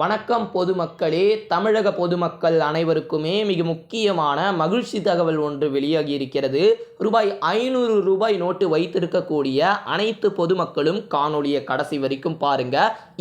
வணக்கம் பொதுமக்களே தமிழக பொதுமக்கள் அனைவருக்குமே மிக முக்கியமான மகிழ்ச்சி தகவல் ஒன்று வெளியாகி இருக்கிறது. ரூபாய் ஐநூறு ரூபாய் நோட்டு வைத்திருக்கக்கூடிய அனைத்து பொதுமக்களும் காணொலியை கடைசி வரைக்கும் பாருங்க.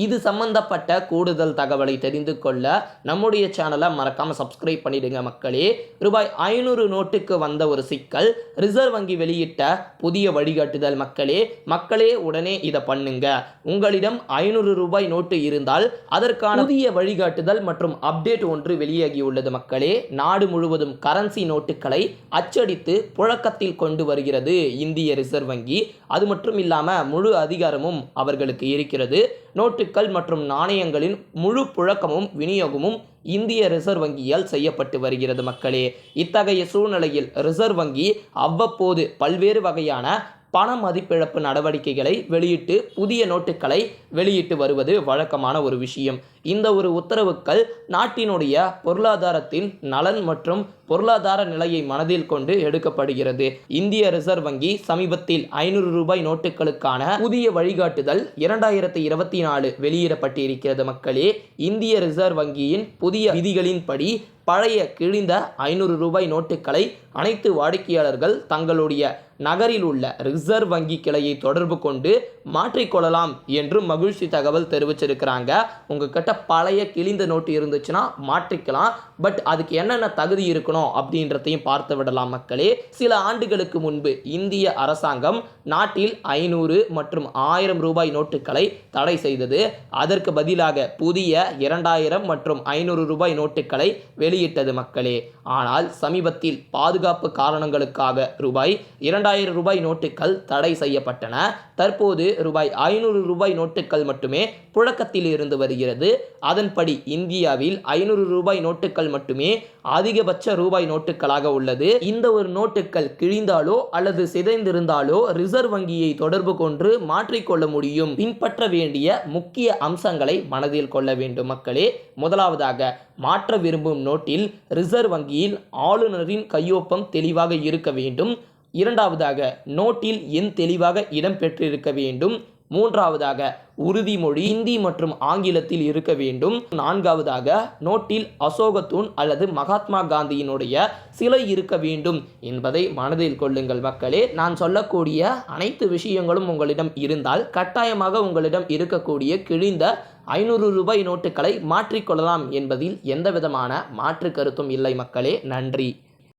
இது சம்பந்தப்பட்ட கூடுதல் தகவலை தெரிந்து கொள்ள நம்முடைய சேனலை மறக்காமல் சப்ஸ்கிரைப் பண்ணிடுங்க மக்களே. ரூபாய் ஐநூறு நோட்டுக்கு வந்த ஒரு சிக்கல் ரிசர்வ் வங்கி வெளியிட்ட புதிய வழிகாட்டுதல் மக்களே. மக்களே உடனே இதை பண்ணுங்க. உங்களிடம் ஐநூறு ரூபாய் நோட்டு இருந்தால் அதற்கான புதிய வழிகாட்டுதல் மற்றும் அப்டேட் ஒன்று வெளியாகியுள்ளது மக்களே. நாடு முழுவதும் கரன்சி நோட்டுகளை அச்சடித்து புழக்கத்தில் கொண்டு வருகிறது இந்திய ரிசர்வ் வங்கி. அது மட்டும் இல்லாமல் முழு அதிகாரமும் அவர்களுக்கு இருக்கிறது. நோட்டுகள் மற்றும் நாணயங்களின் முழு புழக்கமும் விநியோகமும் இந்திய ரிசர்வ் வங்கியால் செய்யப்பட்டு வருகிறது மக்களே. இத்தகைய சூழ்நிலையில் ரிசர்வ் வங்கி அவ்வப்போது பல்வேறு வகையான பண மதிப்பிழப்பு நடவடிக்கைகளை வெளியிட்டு புதிய நோட்டுகளை வெளியிட்டு வருவது வழக்கமான ஒரு விஷயம். இந்த ஒரு உத்தரவுகள் நாட்டினுடைய பொருளாதாரத்தின் நலன் மற்றும் பொருளாதார நிலையை மனதில் கொண்டு எடுக்கப்படுகிறது. இந்திய ரிசர்வ் வங்கி சமீபத்தில் ஐநூறு ரூபாய் நோட்டுகளுக்கான புதிய வழிகாட்டுதல் இரண்டாயிரத்தி இருபத்தி நாலு வெளியிடப்பட்டு இருக்கிறது மக்களே. இந்திய ரிசர்வ் வங்கியின் புதிய விதிகளின்படி பழைய கிழிந்த ஐநூறு ரூபாய் நோட்டுகளை அனைத்து வாடிக்கையாளர்கள் தங்களுடைய நகரில் உள்ள ரிசர்வ் வங்கி கிளையை தொடர்பு கொண்டு மாற்றிக்கொள்ளலாம் என்று மகிழ்ச்சி தகவல் தெரிவிச்சிருக்கிறாங்க. உங்ககிட்ட பழைய கிழிந்த நோட்டு இருந்துச்சுன்னா மாற்றிக்கலாம். பட் அதுக்கு என்னென்ன தகுதி இருக்கணும் அப்படின்றதையும் பார்த்து விடலாம் மக்களே. சில ஆண்டுகளுக்கு முன்பு இந்திய அரசாங்கம் நாட்டில் ஐநூறு மற்றும் ஆயிரம் ரூபாய் நோட்டுகளை தடை செய்தது. அதற்கு பதிலாக புதிய இரண்டாயிரம் மற்றும் ஐநூறு ரூபாய் நோட்டுகளை வெளி வெளியிட்டது மக்களே. ஆனால் சமீபத்தில் பாதுகாப்பு காரணங்களுக்காக ரூபாய் இரண்டாயிரம் ரூபாய் நோட்டுகள் தடை செய்யப்பட்டன. தற்போது ரூபாய் ஐநூறு ரூபாய் நோட்டுகள் மட்டுமே புழக்கத்தில் இருந்து வருகிறது. அதன்படி இந்தியாவில் ஐநூறு ரூபாய் நோட்டுகள் மட்டுமே அதிகபட்ச ரூபாய் நோட்டுகளாக உள்ளது. இந்த ஒரு நோட்டுகள் கிழிந்தாலோ அல்லது சிதைந்திருந்தாலோ ரிசர்வ் வங்கியை தொடர்பு கொண்டு மாற்றிக்கொள்ள முடியும். பின்பற்ற வேண்டிய முக்கிய அம்சங்களை மனதில் கொள்ள வேண்டும் மக்களே. முதலாவதாக மாற்ற விரும்பும் நோட்டு நோட்டில் ரிசர்வ் வங்கியில் ஆளுநரின் கையொப்பம் தெளிவாக இருக்க வேண்டும். இரண்டாவதாக நோட்டில் எண் தெளிவாக இடம்பெற்றிருக்க வேண்டும். மூன்றாவதாக உறுதிமொழி இந்தி மற்றும் ஆங்கிலத்தில் இருக்க வேண்டும். நான்காவதாக நோட்டில் அசோகத்தூண் அல்லது மகாத்மா காந்தியினுடைய சிலை இருக்க வேண்டும் என்பதை மனதில் கொள்ளுங்கள் மக்களே. நான் சொல்லக்கூடிய அனைத்து விஷயங்களும் உங்களிடம் இருந்தால் கட்டாயமாக உங்களிடம் இருக்கக்கூடிய கிழிந்த ஐநூறு ரூபாய் நோட்டுகளை மாற்றிக்கொள்ளலாம் என்பதில் எந்தவிதமான மாற்று கருத்தும் இல்லை மக்களே. நன்றி.